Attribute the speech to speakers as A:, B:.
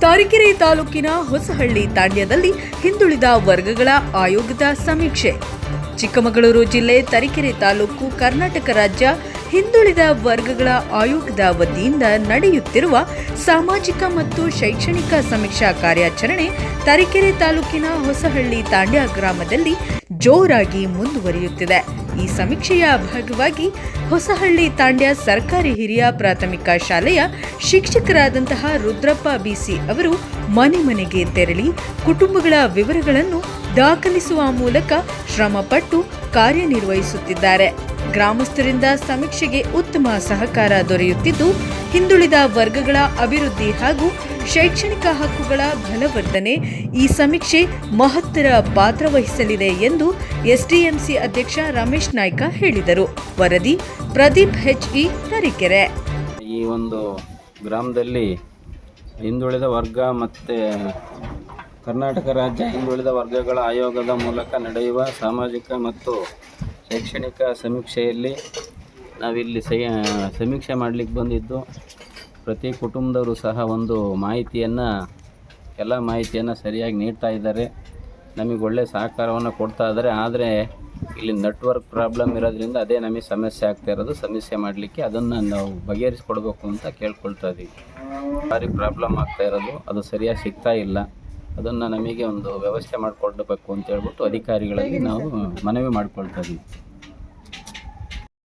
A: ತಾರೀಕೆರೆ ತಾಲೂಕಿನ ಹೊಸಹಳ್ಳಿ ತಾಂಡ್ಯದಲ್ಲಿ ಹಿಂದುಳಿದ ವರ್ಗಗಳ ಆಯೋಗದ ಸಮೀಕ್ಷೆ. ಚಿಕ್ಕಮಗಳೂರು ಜಿಲ್ಲೆ ತರೀಕೆರೆ ತಾಲೂಕು ಕರ್ನಾಟಕ ರಾಜ್ಯ ಹಿಂದುಳಿದ ವರ್ಗಗಳ ಆಯೋಗದ ವತಿಯಿಂದ ನಡೆಯುತ್ತಿರುವ ಸಾಮಾಜಿಕ ಮತ್ತು ಶೈಕ್ಷಣಿಕ ಸಮೀಕ್ಷಾ ಕಾರ್ಯಾಚರಣೆ ತರೀಕೆರೆ ತಾಲೂಕಿನ ಹೊಸಹಳ್ಳಿ ತಾಂಡ್ಯ ಗ್ರಾಮದಲ್ಲಿ ಜೋರಾಗಿ ಮುಂದುವರಿಯುತ್ತಿದೆ. ಈ ಸಮೀಕ್ಷೆಯ ಭಾಗವಾಗಿ ಹೊಸಹಳ್ಳಿ ತಾಂಡ್ಯ ಸರ್ಕಾರಿ ಹಿರಿಯ ಪ್ರಾಥಮಿಕ ಶಾಲೆಯ ಶಿಕ್ಷಕರಾದಂತಹ ರುದ್ರಪ್ಪ ಬಿಸಿ ಅವರು ಮನೆ ಮನೆಗೆ ತೆರಳಿ ಕುಟುಂಬಗಳ ವಿವರಗಳನ್ನು ದಾಖಲಿಸುವ ಮೂಲಕ ಶ್ರಮಪಟ್ಟು ಕಾರ್ಯನಿರ್ವಹಿಸುತ್ತಿದ್ದಾರೆ. ಗ್ರಾಮಸ್ಥರಿಂದ ಸಮೀಕ್ಷೆಗೆ ಉತ್ತಮ ಸಹಕಾರ ದೊರೆಯುತ್ತಿದ್ದು, ಹಿಂದುಳಿದ ವರ್ಗಗಳ ಅಭಿವೃದ್ಧಿ ಹಾಗೂ ಶೈಕ್ಷಣಿಕ ಹಕ್ಕುಗಳ ಬಲವರ್ಧನೆ ಈ ಸಮೀಕ್ಷೆ ಮಹತ್ತರ ಪಾತ್ರ ವಹಿಸಲಿದೆ ಎಂದು ಎಸ್ಡಿಎಂಸಿ ಅಧ್ಯಕ್ಷ ರಮೇಶ್ ನಾಯ್ಕ ಹೇಳಿದರು. ವರದಿ ಪ್ರದೀಪ್ ಹೆಚ್ಇ ತರೀಕೆರೆ.
B: ಈ ಒಂದು ಗ್ರಾಮದಲ್ಲಿ ಹಿಂದುಳಿದ ವರ್ಗ ಮತ್ತು ಕರ್ನಾಟಕ ರಾಜ್ಯ ಹಿಂದುಳಿದ ವರ್ಗಗಳ ಆಯೋಗದ ಮೂಲಕ ನಡೆಯುವ ಸಾಮಾಜಿಕ ಮತ್ತು ಶೈಕ್ಷಣಿಕ ಸಮೀಕ್ಷೆಯಲ್ಲಿ ನಾವಿಲ್ಲಿ ಸೈ ಸಮೀಕ್ಷೆ ಮಾಡಲಿಕ್ಕೆ ಬಂದಿದ್ದು. ಪ್ರತಿ ಕುಟುಂಬದವರು ಸಹ ಒಂದು ಮಾಹಿತಿಯನ್ನು, ಎಲ್ಲ ಮಾಹಿತಿಯನ್ನು ಸರಿಯಾಗಿ ನೀಡ್ತಾ ಇದ್ದಾರೆ. ನಮಗೆ ಒಳ್ಳೆ ಸಹಕಾರವನ್ನು ಕೊಡ್ತಾ ಇದ್ದಾರೆ. ಆದರೆ ಇಲ್ಲಿ ನೆಟ್ವರ್ಕ್ ಪ್ರಾಬ್ಲಮ್ ಇರೋದ್ರಿಂದ ಅದೇ ನಮಗೆ ಸಮಸ್ಯೆ ಆಗ್ತಾ ಇರೋದು. ಸಮಸ್ಯೆ ಮಾಡಲಿಕ್ಕೆ ಅದನ್ನು ನಾವು ಬಗೆಹರಿಸ್ಕೊಡ್ಬೇಕು ಅಂತ ಕೇಳ್ಕೊಳ್ತಾ ಇದ್ದೀವಿ ಭಾರಿ ಪ್ರಾಬ್ಲಮ್ ಆಗ್ತಾ ಇರೋದು. ಅದು ಸರಿಯಾಗಿ ಸಿಗ್ತಾ ಇಲ್ಲ. ಅದನ್ನು ನಮಗೆ ಒಂದು ವ್ಯವಸ್ಥೆ ಮಾಡಿಕೊಡ್ಬೇಕು ಅಂತ ಹೇಳ್ಬಿಟ್ಟು ಅಧಿಕಾರಿಗಳಲ್ಲಿ ನಾವು ಮನವಿ ಮಾಡಿಕೊಳ್ತಾ ಇದ್ದೀವಿ